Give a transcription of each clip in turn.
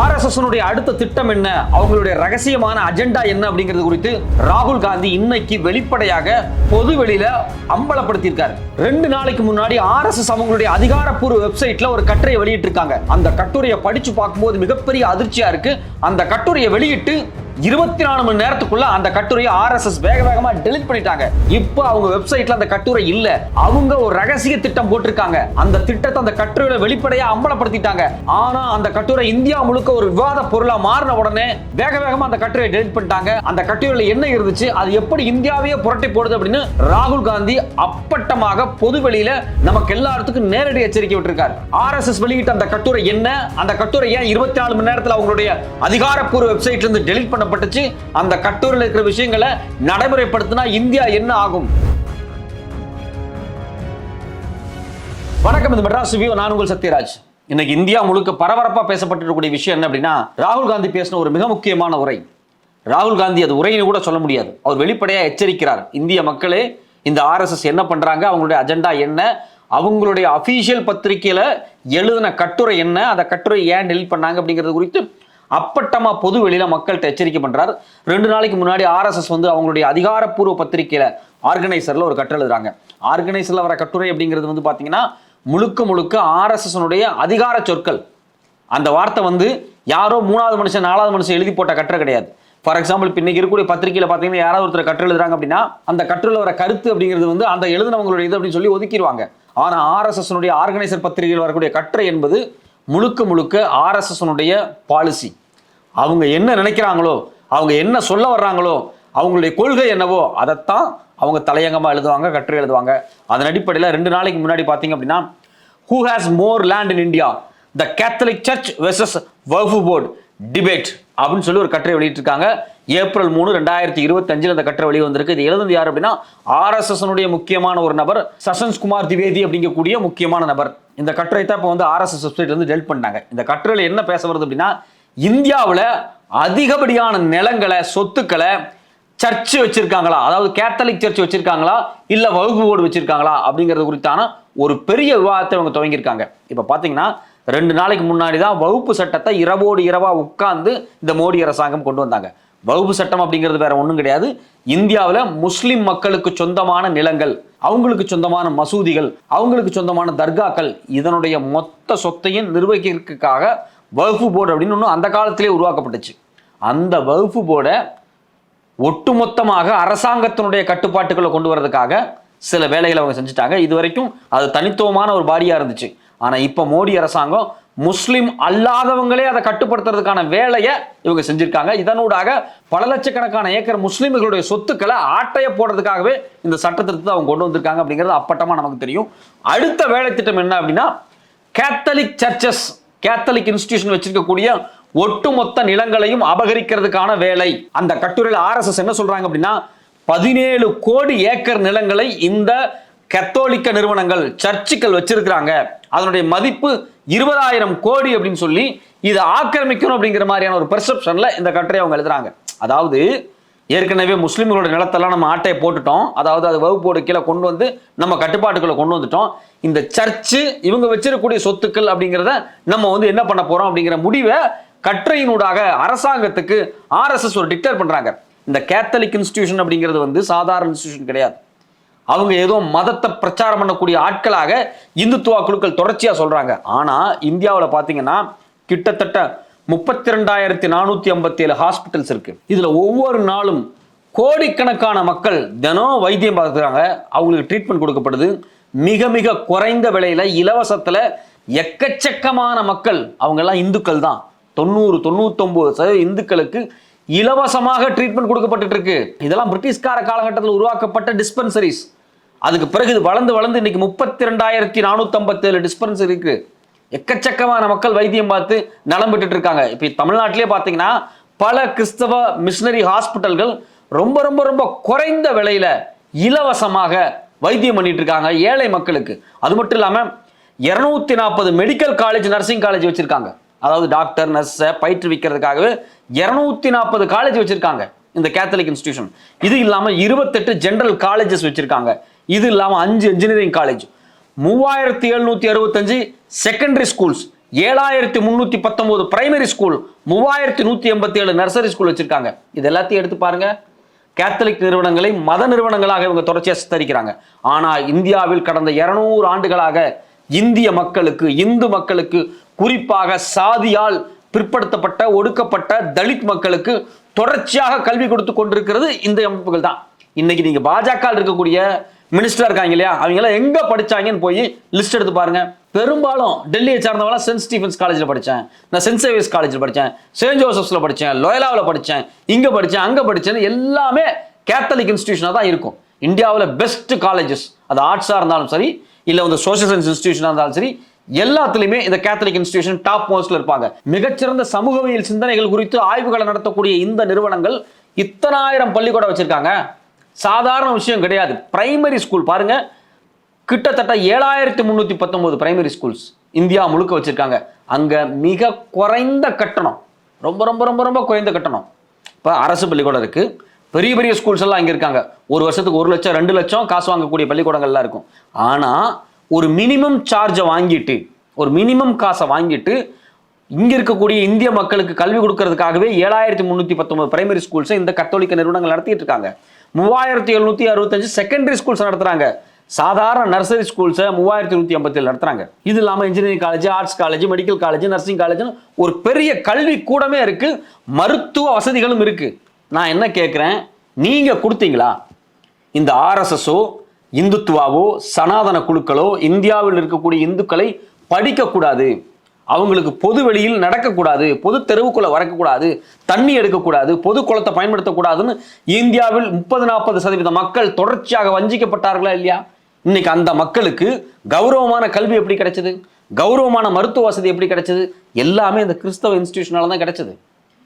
ஆர்எஸ்எஸ்னுடைய அடுத்த திட்டம் என்ன? அவங்களுடைய ரகசியமான அஜெண்டா என்ன அப்படிங்கிறது குறித்து ராகுல் காந்தி இன்னைக்கு வெளிப்படையாக பொது வெளியில அம்பலப்படுத்தியிருக்காரு. ரெண்டு நாளைக்கு முன்னாடி ஆர்எஸ்எஸ் அவங்களுடைய அதிகாரப்பூர்வ வெப்சைட்ல ஒரு கட்டுரையை வெளியிட்டிருக்காங்க. அந்த கட்டுரையை படிச்சு பார்க்கும்போது மிகப்பெரிய அதிர்ச்சியா இருக்கு. அந்த கட்டுரையை வெளியிட்டு இருபத்தி நாலு மணி நேரத்துக்குள்ள அந்த கட்டுரையை ஆர்எஸ்எஸ் வேக வேகமா டெலிட் பண்ணிட்டாங்க. இப்போ அவங்க வெப்சைட்ல அந்த கட்டுரை இல்ல. அவங்க ஒரு ரகசிய திட்டம் போட்டிருக்காங்க. அந்த திட்டத்தை அந்த கட்டுரையில வெளிப்படையா அம்பலப்படுத்திட்டாங்க. ஆனா அந்த கட்டுரை இந்தியா முழுக்க ஒரு விவாத பொருளா மாறின உடனே வேக வேகமா அந்த கட்டுரையை டெலிட் பண்ணிட்டாங்க. அந்த கட்டுரையில என்ன இருந்துச்சு? அது எப்படி இந்தியாவையே புரட்டி போடுது அப்படின்னு ராகுல் காந்தி அப்பட்டமாக பொது வெளியில நமக்கு எல்லாத்துக்கும் நேரடி எச்சரிக்கை விட்டிருக்காரு. ஆர்எஸ்எஸ் வெளியிட்ட அந்த கட்டுரை என்ன? அந்த கட்டுரை ஏன் இருபத்தி நாலு மணி நேரத்தில் அவங்களுடைய அதிகாரப்பூர்வ வெப்சைட்ல இருந்து டெலிட் பண்ண பண்ணப்பட்டுச்சு அந்த கட்டுரையில் இருக்கிற விஷயங்களை நடைமுறைப்படுத்தினா இந்தியா என்ன ஆகும்? வணக்கம் இது மெட்ராஸ் வியூ நான் உங்கள் சத்யராஜ். இன்னைக்கு இந்தியா முழுக்க பரபரப்பாக பேசப்பட்டிருக்கக்கூடிய விஷயம் என்ன அப்படின்னா ராகுல் காந்தி பேசின ஒரு மிக முக்கியமான உரை. ராகுல் காந்தி அது உரைன்னு கூட சொல்ல முடியாது. அவர் வெளிப்படையாக எச்சரிக்கிறார். இந்திய மக்களே இந்த ஆர்எஸ்எஸ் என்ன பண்ணுறாங்க அவங்களுடைய அஜெண்டா என்ன? அவங்களுடைய அஃபீஷியல் பத்திரிகையில் எழுதின கட்டுரை என்ன? அந்த கட்டுரை ஏன் டெலிட் பண்ணாங்க அப்படிங்கிறது குறித்து அப்பட்டமாக பொது வெளியில் மக்கள்கிட்ட எச்சரிக்கை பண்ணுறார் ரெண்டு நாளைக்கு முன்னாடி ஆர்எஸ்எஸ் வந்து அவங்களுடைய அதிகாரப்பூர்வ பத்திரிகையில் ஆர்கனைசரில் ஒரு கட்டுரை எழுதுறாங்க. ஆர்கனைசரில் வர கட்டுரை அப்படிங்கிறது வந்து பார்த்தீங்கன்னா முழுக்க முழுக்க ஆர்எஸ்எஸ்னுடைய அதிகார சொற்கள். அந்த வார்த்தை வந்து யாரோ மூணாவது மனுஷன் நாலாவது மனுஷன் எழுதி போட்ட கட்டுரை கிடையாது. ஃபார் எக்ஸாம்பிள் இப்போ இன்றைக்கி இருக்கக்கூடிய பத்திரிகையில் பார்த்தீங்கன்னா யாராவது ஒருத்தர் கற்று எழுதுறாங்க அப்படின்னா அந்த கட்டுரையில் வர கருத்து அப்படிங்கிறது வந்து அந்த எழுதினவங்களுடைய இது அப்படின்னு சொல்லி ஒதுக்கிடுவாங்க. ஆனால் ஆர்எஸ்எஸ்னுடைய ஆர்கனைசர் பத்திரிகையில் வரக்கூடிய கட்டுரை என்பது முழுக்க முழுக்க ஆர்எஸ்எஸ்னுடைய பாலிசி அவங்க என்ன நினைக்கிறாங்களோ அவங்க என்ன சொல்ல வர்றாங்களோ அவங்களுடைய கொள்கை என்னவோ அதைத்தான் அவங்க தலையங்கமாக எழுதுவாங்க கட்டுரை எழுதுவாங்க. அதன் அடிப்படையில் ரெண்டு நாளைக்கு முன்னாடி பார்த்தீங்க அப்படின்னா who has more land in India the Catholic church versus Waqf board debate அப்படின்னு சொல்லி ஒரு கட்டுரை வெளியிட்டிருக்காங்க. ஏப்ரல் மூணு ரெண்டாயிரத்தி இருபத்தஞ்சில் அந்த கட்டுரை வெளியே வந்திருக்கு. இது எழுதுனது யார் அப்படின்னா ஆர்எஸ்எஸ்னுடைய முக்கியமான ஒரு நபர் சசன்ஸ் குமார் திவேதி அப்படிங்கக்கூடிய முக்கியமான நபர். இந்த கட்டுரை தான் இப்போ வந்து ஆர்எஸ்எஸ் வெப்சைட்லேருந்து டெல்ட் பண்ணாங்க இந்த கட்டுரையில் என்ன பேச வருது அப்படின்னா இந்தியாவில் அதிகப்படியான நிலங்களை சொத்துக்களை சர்ச்சு வச்சிருக்காங்களா? அதாவது கேத்தலிக் சர்ச் வச்சிருக்காங்களா? இல்லை வகுப்பு போர்டு வச்சிருக்காங்களா? அப்படிங்கிறது குறித்தான ஒரு பெரிய விவாதத்தை அவங்க துவங்கியிருக்காங்க இப்போ பார்த்தீங்கன்னா ரெண்டு நாளைக்கு முன்னாடி தான் வகுப்பு சட்டத்தை இரவோடு இரவா உட்கார்ந்து இந்த மோடி அரசாங்கம் கொண்டு வந்தாங்க. வகுப்பு சட்டம் அப்படிங்கிறது வேற ஒன்றும் கிடையாது. இந்தியாவில் முஸ்லிம் மக்களுக்கு சொந்தமான நிலங்கள் அவங்களுக்கு சொந்தமான மசூதிகள் அவங்களுக்கு சொந்தமான தர்காக்கள் இதனுடைய மொத்த சொத்தையும் நிர்வகிக்கிறதுக்காக வகுப்பு போர்டு அப்படின்னு ஒன்று அந்த காலத்திலே உருவாக்கப்பட்டுச்சு. அந்த வகுப்பு போர்டை ஒட்டுமொத்தமாக அரசாங்கத்தினுடைய கட்டுப்பாட்டுகளை கொண்டு வரதுக்காக சில வேலைகளை அவங்க செஞ்சுட்டாங்க. இது வரைக்கும் அது தனித்துவமான ஒரு பாடியாக இருந்துச்சு. ஆனால் இப்போ மோடி அரசாங்கம் முஸ்லீம் அல்லாதவங்களே அதை கட்டுப்படுத்துறதுக்கான வேலையை இவங்க செஞ்சுருக்காங்க. இதனூடாக பல லட்சக்கணக்கான ஏக்கர் முஸ்லீம்களுடைய சொத்துக்களை ஆட்டைய போடுறதுக்காகவே இந்த சட்டத்திட்டத்தை அவங்க கொண்டு வந்திருக்காங்க அப்படிங்கிறது அப்பட்டமாக நமக்கு தெரியும். அடுத்த வேலை திட்டம் என்ன அப்படின்னா கேத்தலிக் சர்ச்சஸ் கேத்தலிக் இன்ஸ்டிடியூஷன் வச்சிருக்கக்கூடிய ஒட்டுமொத்த நிலங்களையும் அபகரிக்கிறதுக்கான வேலை. அந்த கட்டுரையில் ஆர்எஸ்எஸ் என்ன சொல்றாங்க அப்படின்னா பதினேழு கோடி ஏக்கர் நிலங்களை இந்த கத்தோலிக்க நிறுவனங்கள் சர்ச்சுக்கள் வச்சிருக்கிறாங்க. அதனுடைய மதிப்பு இருபதாயிரம் கோடி அப்படின்னு சொல்லி இதை ஆக்கிரமிக்கணும் அப்படிங்கிற மாதிரியான ஒரு பெர்செப்ஷன்ல இந்த கட்டுரை அவங்க எழுதுறாங்க. அதாவது ஏற்கனவே முஸ்லீம்களோட நிலத்தெல்லாம் நம்ம ஆட்டையை போட்டுட்டோம். அதாவது அது வகுப்போடு கீழே கொண்டு வந்து நம்ம கட்டுப்பாட்டுக்குள்ள கொண்டு வந்துட்டோம். இந்த சர்ச்சு இவங்க வச்சிருக்கக்கூடிய சொத்துக்கள் அப்படிங்கிறத நம்ம வந்து என்ன பண்ண போறோம் அப்படிங்கிற முடிவை கற்றையினூடாக அரசாங்கத்துக்கு ஆர்எஸ்எஸ் ஒரு டிக்ளேர் பண்றாங்க. இந்த கேத்தலிக் இன்ஸ்டிடியூஷன் அப்படிங்கிறது வந்து சாதாரண இன்ஸ்டிடியூஷன் கிடையாது. அவங்க ஏதோ மதத்தை பிரச்சாரம் பண்ணக்கூடிய ஆட்களாக இந்துத்துவா குழுக்கள் தொடர்ச்சியாக சொல்றாங்க. ஆனால் இந்தியாவில் பார்த்தீங்கன்னா கிட்டத்தட்ட முப்பத்தி ரெண்டாயிரத்தி நானூத்தி ஐம்பத்தி ஏழு ஹாஸ்பிட்டல்ஸ் இருக்கு. இதுல ஒவ்வொரு நாளும் கோடிக்கணக்கான மக்கள் தினம் வைத்தியம் பார்க்குறாங்க. அவங்களுக்கு ட்ரீட்மெண்ட் கொடுக்கப்படுது. மிக மிக குறைந்த விலையில இலவசத்துல எக்கச்சக்கமான மக்கள் அவங்க எல்லாம் இந்துக்கள் தான். தொண்ணூறு தொண்ணூத்தொன்பது சதவீத இந்துக்களுக்கு இலவசமாக ட்ரீட்மெண்ட் கொடுக்கப்பட்டு இருக்கு இதெல்லாம் பிரிட்டிஷ்கார காலகட்டத்தில் உருவாக்கப்பட்ட டிஸ்பென்சரிஸ் அதுக்கு பிறகு இது வளர்ந்து வளர்ந்து இன்னைக்கு முப்பத்தி ரெண்டாயிரத்தி நானூத்தி ஐம்பத்தி ஏழு டிஸ்பென்சரி இருக்கு. எக்கச்சக்கமான மக்கள் வைத்தியம் பார்த்து நலம் பெற்றுட்டு இருக்காங்க இப்போ தமிழ்நாட்டிலே பார்த்தீங்கன்னா பல கிறிஸ்தவ மிஷினரி ஹாஸ்பிட்டல்கள் ரொம்ப ரொம்ப ரொம்ப குறைந்த விலையில இலவசமாக வைத்தியம் பண்ணிட்டு இருக்காங்க ஏழை மக்களுக்கு. அது மட்டும் இல்லாம இருநூத்தி நாற்பது மெடிக்கல் காலேஜ் நர்சிங் காலேஜ் வச்சிருக்காங்க. அதாவது டாக்டர் நர்ஸை பயிற்றுவிக்கிறதுக்காகவே இருநூத்தி நாற்பது காலேஜ் வச்சிருக்காங்க இந்த கேத்தலிக் இன்ஸ்டிடியூஷன் இது இல்லாம இருபத்தெட்டு ஜெனரல் காலேஜஸ் வச்சிருக்காங்க. இது இல்லாம அஞ்சு இன்ஜினியரிங் காலேஜ் மூவாயிரத்தி எழுநூத்தி அறுபத்தஞ்சு செகண்டரி ஸ்கூல்ஸ் ஏழாயிரத்தி முந்நூற்றி பத்தொம்போது பிரைமரி ஸ்கூல் மூவாயிரத்தி நூற்றி எண்பத்தி ஏழு நர்சரி ஸ்கூல் வச்சுருக்காங்க. இது எல்லாத்தையும் எடுத்து பாருங்கள் கேத்தலிக் நிறுவனங்களை மத நிறுவனங்களாக இவங்க தொடர்ச்சியாக சித்தரிக்கிறாங்க. ஆனால் இந்தியாவில் கடந்த இருநூறு ஆண்டுகளாக இந்திய மக்களுக்கு இந்து மக்களுக்கு குறிப்பாக சாதியால் பிற்படுத்தப்பட்ட ஒடுக்கப்பட்ட தலித் மக்களுக்கு தொடர்ச்சியாக கல்வி கொடுத்து கொண்டிருக்கிறது இந்த அமைப்புகள் தான். இன்னைக்கு நீங்கள் பாஜக இருக்கக்கூடிய மினிஸ்டர் இருக்காங்க இல்லையா? அவங்க எல்லாம் எங்க படிச்சாங்கன்னு போய் லிஸ்ட் எடுத்து பாருங்க. பெரும்பாலும் டெல்லியை சேர்ந்தவங்களாம் சென்ட் ஸ்டீஃபன்ஸ் காலேஜில் படித்தேன் நான் சென்ட் சேவியர்ஸ் காலேஜில் படித்தேன் செயின்ட் ஜோசப்ஸில் படித்தேன் லோயலாவில் படித்தேன் இங்கே படித்தேன் அங்கே படித்தேன்னு எல்லாமே கேத்தலிக் இன்ஸ்டியூஷனாக தான் இருக்கும். இந்தியாவில் பெஸ்ட் காலேஜஸ் அது ஆர்ட்ஸாக இருந்தாலும் சரி இல்லை வந்து சோஷியல் சயின்ஸ் இன்ஸ்டியூஷனாக இருந்தாலும் சரி எல்லாத்துலேயுமே இந்த கேத்தலிக் இன்ஸ்டியூஷன் டாப் மோஸ்ட்ல இருப்பாங்க. மிகச்சிறந்த சமூகவியல் சிந்தனைகள் குறித்து ஆய்வுகளை நடத்தக்கூடிய இந்த நிறுவனங்கள் இத்தனாயிரம் பள்ளிக்கூடம் வச்சிருக்காங்க. சாதாரண விஷயம் கிடையாது. பிரைமரி ஸ்கூல் பாருங்க. கிட்டத்தட்ட ஏழாயிரத்தி முந்நூற்றி பத்தொம்போது பிரைமரி ஸ்கூல்ஸ் இந்தியா முழுக்க வச்சுருக்காங்க. அங்கே மிக குறைந்த கட்டணம். ரொம்ப ரொம்ப ரொம்ப ரொம்ப குறைந்த கட்டணம். இப்போ அரசு பள்ளிக்கூடம் இருக்குது பெரிய பெரிய ஸ்கூல்ஸ் எல்லாம் இங்கே இருக்காங்க. ஒரு வருஷத்துக்கு ஒரு லட்சம் ரெண்டு லட்சம் காசு வாங்கக்கூடிய பள்ளிக்கூடங்கள்லாம் இருக்கும். ஆனால் ஒரு மினிமம் சார்ஜை வாங்கிட்டு ஒரு மினிமம் காசை வாங்கிட்டு இங்கே இருக்கக்கூடிய இந்திய மக்களுக்கு கல்வி கொடுக்கறதுக்காகவே ஏழாயிரத்தி முந்நூற்றி பத்தொன்பது பிரைமரி ஸ்கூல்ஸை இந்த கத்தோலிக்க நிறுவனங்கள் நடத்திட்டு இருக்காங்க. மூவாயிரத்தி எழுநூற்றி அறுபத்தஞ்சு செகண்டரி ஸ்கூல்ஸ் நடத்துகிறாங்க சாதாரண நர்சரி ஸ்கூல்ஸை மூவாயிரத்தி நூற்றி ஐம்பத்தேழு நடத்துகிறாங்க இது இல்லாமல் engineering college arts college medical college nursing காலேஜ்னு ஒரு பெரிய கல்வி கூடமே இருக்குது மருத்துவ வசதிகளும் இருக்குது நான் என்ன கேட்குறேன் நீங்கள் கொடுத்தீங்களா? இந்த ஆர்எஸ்எஸோ இந்துத்துவாவோ சனாதன குழுக்களோ இந்தியாவில் இருக்கக்கூடிய இந்துக்களை படிக்கக்கூடாது. அவங்களுக்கு பொது வெளியில் நடக்கக்கூடாது பொது தெருவுக்குள்ள வரக்கூடாது தண்ணி எடுக்கக்கூடாது பொது குளத்தை பயன்படுத்தக்கூடாதுன்னு இந்தியாவில் முப்பது நாற்பது சதவீத மக்கள் தொடர்ச்சியாக வஞ்சிக்கப்பட்டார்களா இல்லையா? இன்னைக்கு அந்த மக்களுக்கு கௌரவமான கல்வி எப்படி கிடைச்சது? கௌரவமான மருத்துவ வசதி எப்படி கிடைச்சது? எல்லாமே இந்த கிறிஸ்தவ இன்ஸ்டிடியூஷனால தான் கிடைச்சது.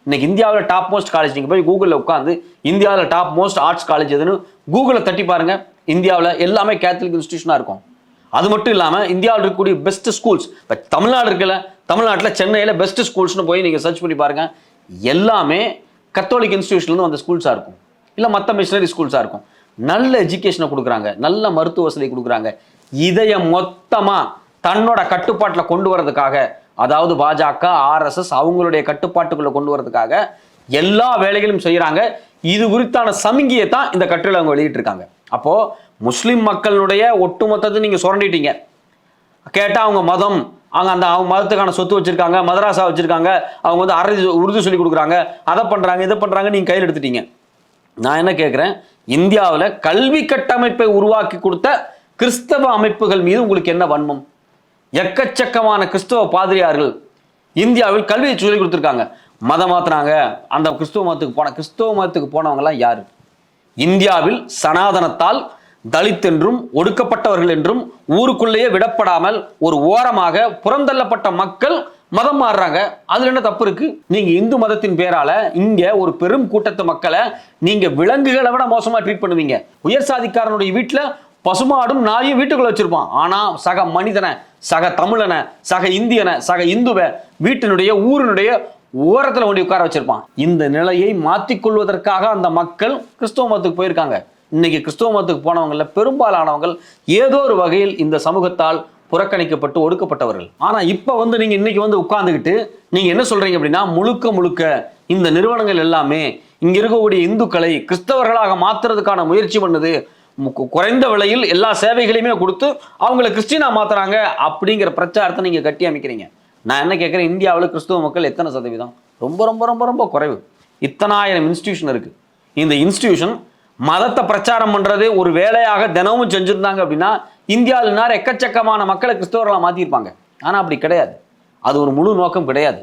இன்னைக்கு இந்தியாவில் டாப் மோஸ்ட் காலேஜ் நீங்கள் போய் கூகுளில் உட்காந்து இந்தியாவில் டாப் மோஸ்ட் ஆர்ட்ஸ் காலேஜ் எதுன்னு கூகுளில் தட்டி பாருங்கள் இந்தியாவில் எல்லாமே கேத்தலிக் இன்ஸ்டியூஷனாக இருக்கும். அது மட்டும் இல்லாமல் இந்தியாவில் இருக்கக்கூடிய பெஸ்ட் ஸ்கூல்ஸ் இப்போ தமிழ்நாடு இருக்குல்ல தமிழ்நாட்டில் சென்னையில் பெஸ்ட் ஸ்கூல்ஸ்னு போய் நீங்கள் சர்ச் பண்ணி பாருங்கள் எல்லாமே கத்தோலிக் இன்ஸ்டியூஷன்லேருந்து வந்த ஸ்கூல்ஸாக இருக்கும். இல்லை மற்ற மிஷினரி ஸ்கூல்ஸாக இருக்கும். நல்ல எஜுகேஷனை கொடுக்குறாங்க. நல்ல மருத்துவ வசதி கொடுக்குறாங்க. இதைய மொத்தமாக தன்னோட கட்டுப்பாட்டில் கொண்டு வரதுக்காக அதாவது பாஜக ஆர்எஸ்எஸ் அவங்களுடைய கட்டுப்பாட்டுக்குள்ளே கொண்டு வரதுக்காக எல்லா வேலைகளும் செய்கிறாங்க இது குறித்தான சமிங்கியை தான் இந்த கட்டுரையில் அவங்க வெளியிட்டிருக்காங்க. அப்போது முஸ்லீம் மக்களுடைய ஒட்டுமொத்தத்தை நீங்கள் சுரண்டிட்டீங்க. கேட்டால் அவங்க மதம் அவங்க அந்த அவங்க மதத்துக்கான சொத்து வச்சுருக்காங்க மதராசா வச்சுருக்காங்க அவங்க வந்து அரை உறுதி சொல்லி கொடுக்குறாங்க அதை பண்ணுறாங்க இதை பண்ணுறாங்க நீங்கள் கையில் எடுத்துட்டீங்க. நான் என்ன கேட்குறேன் இந்தியாவில் கல்வி கட்டமைப்பை உருவாக்கி கொடுத்த கிறிஸ்தவ அமைப்புகள் மீது உங்களுக்கு என்ன வன்மம்? எக்கச்சக்கமான கிறிஸ்தவ பாதிரியார்கள் இந்தியாவில் கல்வியை சொல்லிக் கொடுத்துருக்காங்க. மதம் மாத்துனாங்க அந்த கிறிஸ்துவ மதத்துக்கு போன கிறிஸ்தவ மதத்துக்கு போனவங்கலாம் யார்? இந்தியாவில் சனாதனத்தால் தலித் என்றும் ஒடுக்கப்பட்டவர்கள் என்றும் ஊருக்குள்ளேயே விடப்படாமல் ஒரு ஓரமாக புறந்தள்ளப்பட்ட மக்கள் மதம் மாறுறாங்க. அதுல என்ன தப்பு இருக்கு? நீங்க இந்து மதத்தின் பேரால இங்க ஒரு பெரும் கூட்டத்து மக்களை நீங்க விலங்குகளை விட மோசமா ட்ரீட் பண்ணுவீங்க. உயர் சாதிக்காரனுடைய வீட்டுல பசுமாடும் நாயும் வீட்டுக்குள்ள வச்சிருப்பான். ஆனா சக மனிதனை சக தமிழனை சக இந்தியனை சக இந்துவை வீட்டினுடைய ஊரினுடைய ஓரத்துல ஒண்டி உட்கார வச்சிருப்பான். இந்த நிலையை மாற்றிக்கொள்வதற்காக அந்த மக்கள் கிறிஸ்தவ மதத்துக்கு போயிருக்காங்க. இன்னைக்கு கிறிஸ்தவ மதத்துக்கு போனவங்கள பெரும்பாலானவங்கள் ஏதோ ஒரு வகையில் இந்த சமூகத்தால் புறக்கணிக்கப்பட்டு ஒடுக்கப்பட்டவர்கள். ஆனால் இப்போ வந்து நீங்கள் இன்னைக்கு வந்து உட்காந்துக்கிட்டு நீங்கள் என்ன சொல்கிறீங்க அப்படின்னா முழுக்க முழுக்க இந்த நிறுவனங்கள் எல்லாமே இங்கே இருக்கக்கூடிய இந்துக்களை கிறிஸ்தவர்களாக மாற்றுறதுக்கான முயற்சி பண்ணுது குறைந்த விலையில் எல்லா சேவைகளையுமே கொடுத்து அவங்கள கிறிஸ்டினா மாற்றுறாங்க அப்படிங்கிற பிரச்சாரத்தை நீங்கள் கட்டி அமைக்கிறீங்க. நான் என்ன கேட்குறேன் இந்தியாவில் கிறிஸ்துவ மக்கள் எத்தனை சதவீதம்? ரொம்ப ரொம்ப ரொம்ப ரொம்ப குறைவு. இத்தனாயிரம் இன்ஸ்டியூஷன் இருக்குது இந்த இன்ஸ்டியூஷன் மதத்தை பிரச்சாரம் பண்ணுறது ஒரு வேலையாக தினமும் செஞ்சுருந்தாங்க அப்படின்னா இந்தியாவில் நேரம் எக்கச்சக்கமான மக்களை கிறிஸ்தவர்களாக மாற்றிருப்பாங்க ஆனால் அப்படி கிடையாது. அது ஒரு முழு நோக்கம் கிடையாது.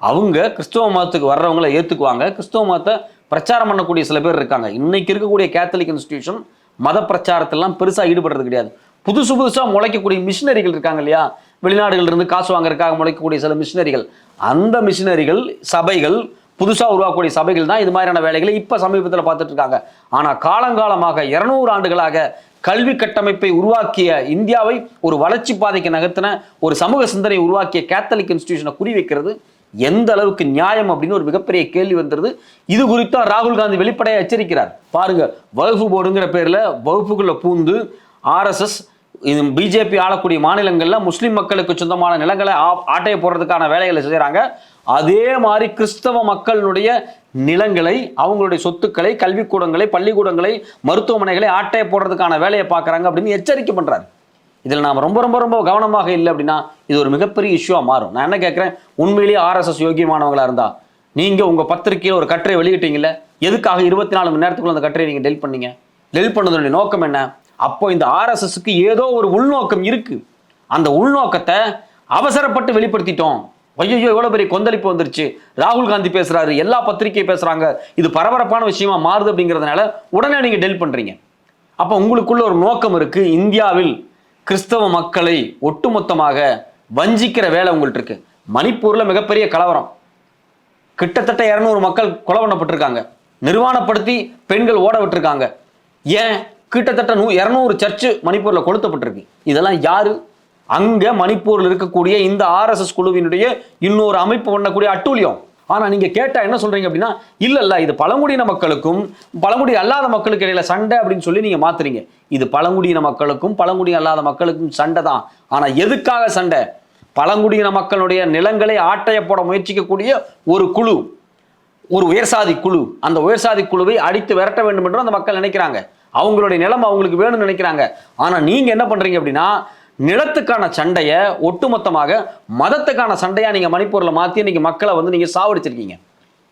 அவங்க கிறிஸ்தவ மதத்துக்கு வர்றவங்களை ஏற்றுக்குவாங்க கிறிஸ்தவ மதத்தை பிரச்சாரம் பண்ணக்கூடிய சில பேர் இருக்காங்க. இன்னைக்கு இருக்கக்கூடிய கேத்தலிக் இன்ஸ்டிடியூஷன் மத பிரச்சாரத்திலாம் பெருசாக ஈடுபடுறது கிடையாது. புதுசு புதுசாக முளைக்கக்கூடிய மிஷினரிகள் இருக்காங்க இல்லையா? வெளிநாடுகளிலிருந்து காசு வாங்குறதுக்காக முளைக்கக்கூடிய சில மிஷினரிகள் அந்த மிஷினரிகள் சபைகள் புதுசாக உருவாக்கக்கூடிய சபைகள் தான் இது மாதிரியான வேலைகளை இப்போ சமீபத்தில் பார்த்துட்டு இருக்காங்க ஆனால் காலங்காலமாக இருநூறு ஆண்டுகளாக கல்வி கட்டமைப்பை உருவாக்கிய இந்தியாவை ஒரு வளர்ச்சி பாதைக்கு நகர்த்தின ஒரு சமூக சிந்தனை உருவாக்கிய கேத்தலிக் இன்ஸ்டிடியூஷனை குறிவைக்கிறது எந்த அளவுக்கு நியாயம் அப்படின்னு ஒரு மிகப்பெரிய கேள்வி வந்துருது. இது குறித்தா ராகுல் காந்தி வெளிப்படையாக எச்சரிக்கிறார். பாருங்க வகுப்பு போர்டுங்கிற பேரில் வகுப்புக்குள்ள பூந்து ஆர்எஸ்எஸ் இது பிஜேபி ஆளக்கூடிய மாநிலங்களில் முஸ்லீம் மக்களுக்கு சொந்தமான நிலங்களை ஆட்டையை போடுறதுக்கான வேலைகளை செய்கிறாங்க அதே மாதிரி கிறிஸ்தவ மக்களுடைய நிலங்களை அவங்களுடைய சொத்துக்களை கல்விக்கூடங்களை பள்ளிக்கூடங்களை மருத்துவமனைகளை ஆட்டைய போடுறதுக்கான வேலையை பார்க்குறாங்க அப்படின்னு எச்சரிக்கை பண்ணுறாரு இதில் நாம் ரொம்ப ரொம்ப ரொம்ப கவனமாக இல்லை அப்படின்னா இது ஒரு மிகப்பெரிய இஷ்யூவாக மாறும். நான் என்ன கேட்குறேன்? உண்மையிலேயே ஆர்எஸ்எஸ் யோகியமானவங்களாக இருந்தா நீங்கள் உங்கள் பத்திரிக்கையில் ஒரு கட்டுரை வெளியிட்டீங்கல்ல எதுக்காக இருபத்தி நாலு மணி நேரத்துக்குள்ள அந்த கட்டுரையை நீங்கள் டெல் பண்ணீங்க? டெல் பண்ணதனுடைய நோக்கம் என்ன? அப்போ இந்த ஆர்எஸ்எஸ்க்கு ஏதோ ஒரு உள்நோக்கம் இருக்கு. அந்த உள்நோக்கத்தை அவசரப்பட்டு வெளிப்படுத்திட்டோம். ஐயோ எவ்வளோ பெரிய கொந்தளிப்பு வந்துருச்சு. ராகுல் காந்தி பேசுகிறாரு எல்லா பத்திரிகை பேசுகிறாங்க இது பரபரப்பான விஷயமா மாறுது அப்படிங்கிறதுனால உடனே நீங்கள் டெல் பண்ணுறீங்க அப்போ உங்களுக்குள்ள ஒரு நோக்கம் இருக்குது இந்தியாவில் கிறிஸ்தவ மக்களை ஒட்டுமொத்தமாக வஞ்சிக்கிற வேலை உங்கள்ட்ட இருக்கு. மணிப்பூரில் மிகப்பெரிய கலவரம். கிட்டத்தட்ட இரநூறு மக்கள் கொலை பண்ணப்பட்டிருக்காங்க. நிர்வாணப்படுத்தி பெண்கள் ஓட விட்டுருக்காங்க. ஏன்? கிட்டத்தட்ட நூ இரநூறு சர்ச்சு மணிப்பூரில் கொளுத்தப்பட்டிருக்கு. இதெல்லாம் யாரு அங்க மணிப்பூரில் இருக்கக்கூடிய இந்த ஆர்எஸ்எஸ் குழுவினுடைய இன்னொரு அமைப்பு பண்ணக்கூடிய அட்டூழியம். ஆனா நீங்க கேட்டா என்ன சொல்றீங்க அப்படின்னா இல்ல இல்ல இது பழங்குடியின மக்களுக்கும் பழங்குடி அல்லாத மக்களுக்கு இடையில சண்டை அப்படின்னு சொல்லி நீங்க மாத்துறீங்க. இது பழங்குடியின மக்களுக்கும் பழங்குடி அல்லாத மக்களுக்கும் சண்டை தான். ஆனா எதுக்காக சண்டை? பழங்குடியின மக்களுடைய நிலங்களை ஆட்டைய போட முயற்சிக்கக்கூடிய ஒரு குழு ஒரு உயர்சாதி குழு. அந்த உயர்சாதி குழுவை அடித்து விரட்ட வேண்டும் என்று அந்த மக்கள் நினைக்கிறாங்க. அவங்களுடைய நிலம் அவங்களுக்கு வேணும்னு நினைக்கிறாங்க. ஆனா நீங்க என்ன பண்றீங்க அப்படின்னா நிலத்துக்கான சண்டையை ஒட்டுமொத்தமாக மதத்துக்கான சண்டையாக நீங்கள் மணிப்பூரில் மாற்றி இன்னைக்கு மக்களை வந்து நீங்கள் சாவடிச்சிருக்கீங்க.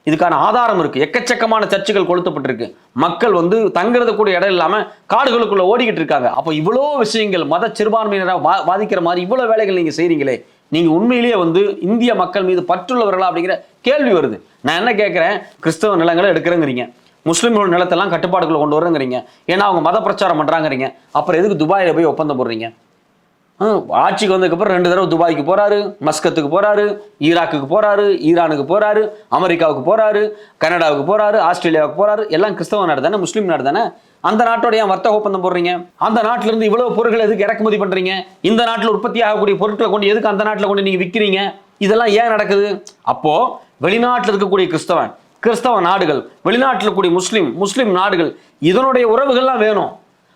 இதுக்கான ஆதாரம் இருக்குது எக்கச்சக்கமான சர்ச்சுகள் கொளுத்தப்பட்டிருக்கு. மக்கள் வந்து தங்குறது கூட இடம் இல்லாமல் காடுகளுக்குள்ளே ஓடிக்கிட்டு இருக்காங்க. அப்போ இவ்வளோ விஷயங்கள் மத சிறுபான்மையினராக வா- பாதிக்கிற மாதிரி இவ்வளோ வேலைகள் நீங்கள் செய்கிறீங்களே நீங்கள் உண்மையிலேயே வந்து இந்திய மக்கள் மீது பற்றுள்ளவர்களா அப்படிங்கிற கேள்வி வருது. நான் என்ன கேட்குறேன் கிறிஸ்தவ நிலங்களை எடுக்கிறேங்கிறீங்க. முஸ்லீம்கள் நிலத்தெல்லாம் கட்டுப்பாடுகளை கொண்டு வரங்கிறீங்க. ஏன்னா அவங்க மத பிரச்சாரம் பண்ணுறாங்கிறீங்க அப்புறம் எதுக்கு துபாயில் போய் ஒப்பந்தம் போடுறீங்க? ஆட்சிக்கு வந்ததுக்கப்புறம் ரெண்டு தடவை துபாய்க்கு போகிறாரு மஸ்கத்துக்கு போகிறாரு ஈராக்குக்கு போகிறாரு ஈரானுக்கு போகிறாரு அமெரிக்காவுக்கு போகிறாரு கனடாவுக்கு போகிறாரு ஆஸ்திரேலியாவுக்கு போகிறாரு எல்லாம் கிறிஸ்தவ நாடு தானே முஸ்லீம் நாடு தானே? அந்த நாட்டோட ஏன் வர்த்தக ஒப்பந்தம் போடுறீங்க? அந்த நாட்டில இருந்து பொருட்கள் எதுக்கு இறக்குமதி பண்ணுறீங்க இந்த நாட்டில் உற்பத்தி ஆகக்கூடிய பொருட்களை கொண்டு எதுக்கு அந்த நாட்டில் கொண்டு நீங்கள் விற்கிறீங்க இதெல்லாம் ஏன் நடக்குது? அப்போது வெளிநாட்டில் இருக்கக்கூடிய கிறிஸ்தவன் கிறிஸ்தவ நாடுகள் வெளிநாட்டில் கூடிய முஸ்லீம் முஸ்லீம் நாடுகள் இதனுடைய உறவுகள்லாம் வேணும்.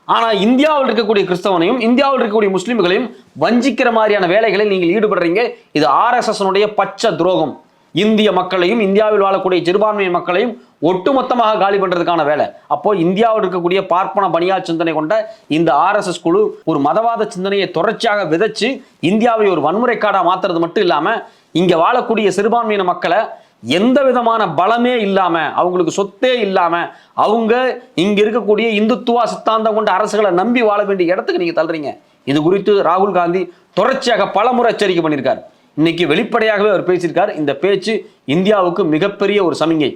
ஆனால் இந்தியாவில் இருக்கக்கூடிய கிறிஸ்தவனையும் இந்தியாவில் இருக்கக்கூடிய முஸ்லீம்களையும் வஞ்சிக்கிற மாதிரியான வேலைகளில் நீங்கள் ஈடுபடுறீங்க. இது ஆர்எஸ்எஸ்னுடைய பச்சை துரோகம். இந்திய மக்களையும் இந்தியாவில் வாழக்கூடிய சிறுபான்மை மக்களையும் ஒட்டுமொத்தமாக காலி பண்ணுறதுக்கான வேலை. அப்போ இந்தியாவில் இருக்கக்கூடிய பார்ப்பன பணியா சிந்தனை கொண்ட இந்த ஆர்எஸ்எஸ் குழு ஒரு மதவாத சிந்தனையை தொடர்ச்சியாக விதைச்சு இந்தியாவை ஒரு வன்முறைக்காடாக மாத்துறது மட்டும் இல்லாமல் இங்கே வாழக்கூடிய சிறுபான்மையின மக்களை எந்த விதமான பலமே இல்லாமல் அவங்களுக்கு சொத்தே இல்லாமல் அவங்க இங்கே இருக்கக்கூடிய இந்துத்துவா சித்தாந்தம் கொண்ட அரசுகளை நம்பி வாழ வேண்டிய இடத்துக்கு நீங்கள் தள்ளுறீங்க. இது குறித்து ராகுல் காந்தி தொடர்ச்சியாக பலமுறை எச்சரிக்கை பண்ணியிருக்கார். இன்னைக்கு வெளிப்படையாகவே அவர் பேசியிருக்கார். இந்த பேச்சு இந்தியாவுக்கு மிகப்பெரிய ஒரு சமிங்கை